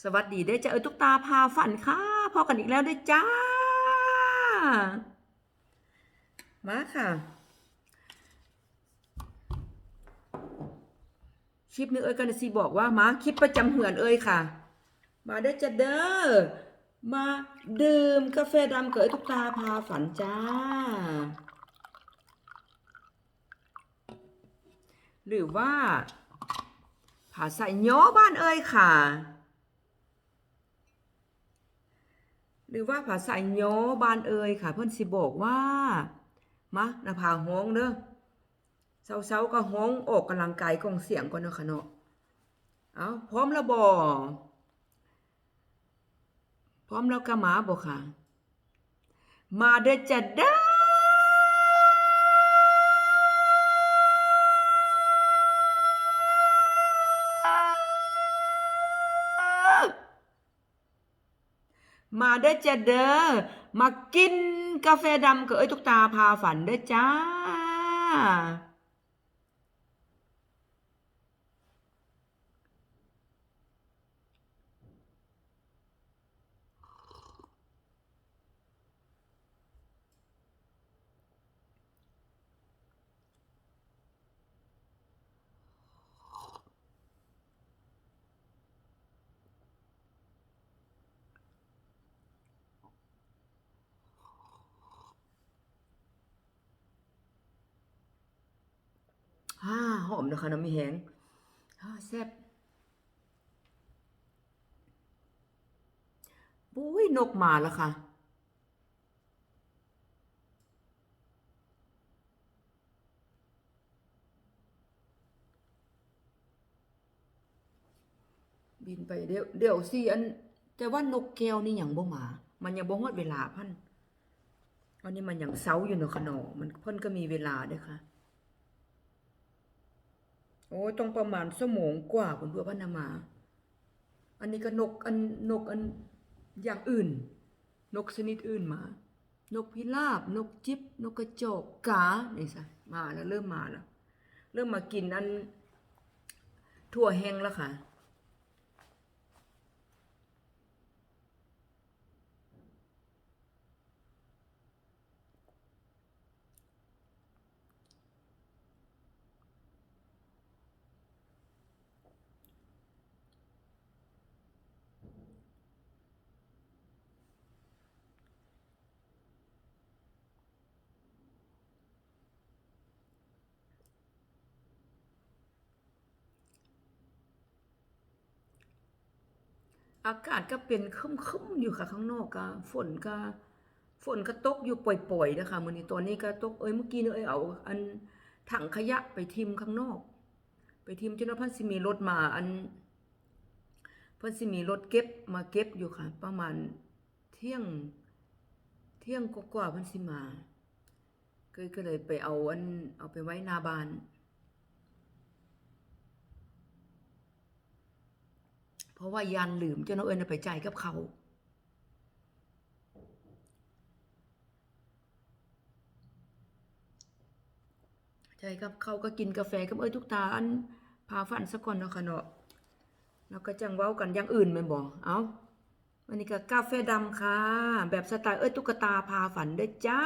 สวัสดีได้อจ้าเออตุ๊กตาพาฝันค่ะพอกันอีกแล้วได้จ้า มาค่ะ คลิปนี้เอ้ยกันสิบอกว่ามาคลิปประจำเหือนเอ้ยค่ะ มาได้จ้าเด้อมาดื่มกาแฟดำเอ้ยตุ๊กตาพาฝันจ้า หรือว่าผาใส่ย้อบ้านเอ้ยค่ะ หรือว่าภาษาโยบานเอ่ยค่ะ เพื่อนสิบอกว่ามะหน้าผาห้องเด้อเช้าๆก็ห้องออกกำลังกายกองเสียงก่อนเนาะค่ะเนาะเอาพร้อมแล้วบ่พร้อมแล้วก็มาบ่ค่ะ มาเด้อจะเด้ มาเด้อจ้ะเด้อมากินกาแฟดำกับเอ้ยตุ๊กตาพาฝันเด้อจ้า ฮ่าห อมนะคะน้ำมีแหงแซ่บปุ้ยนกมาแล้วค่ะ บินไปเดี๋ยวเดี๋ยวสิอันแต่ว่านกแก้วนี่ยังบ่มา มันยังบ่ฮอดเวลาพันอันนี้มันยังเซาอยู่เนาะขนอมันเพิ่นก็มีเวลาด้อค่ะ โอ้ยต้องประมาณสมองกว่าคุณเพื่อพนามา อันนี้ก็นกอันนกอันอย่างอื่น นกชนิดอื่นมา นกพิราบ นกจิบนกกระจอกกาเนี่ยสิมาแล้วเริ่มมาแล้ว เริ่มมากินอันถั่วแห้งแล้วค่ะ อากาศก็เป็นครึมๆอยู่ค่ะ ข้างนอกก็ฝนก็ฝนก็ตกอยู่ปล่อยๆนะคะมื้อนี้ตอนนี้ก็ตกเอ้ยเมื่อกี้เนี่เอ้ยเอา อันถังขยะไปทิมข้างนอก ไปทิมจนว่าเพิ่นสิมีรถมาอัน เพิ่นสิมีรถเก็บมาเก็บอยู่ค่ะ ประมาณเที่ยงเที่ยงกว่าๆเพิ่นสิมาก็ก็เลยไปเอาอันเอาไปไว้หน้าบ้าน เพ ราะว่ายันลืมจนเอาเอิญเอาไปจ่ายกับเขาใช่ครับเขาก็กินกาแฟกับเอ้ยทุกตาอันพาฟันสักก่อนเนาะค่ะเนาะแล้วก็จังเว้ากันอย่างอื่นแม่นบ่เอาวันนี้ก็กาแฟดำค่ะ แบบสไตล์เอ้ยตุ๊กตาพาฝันเด้จ้า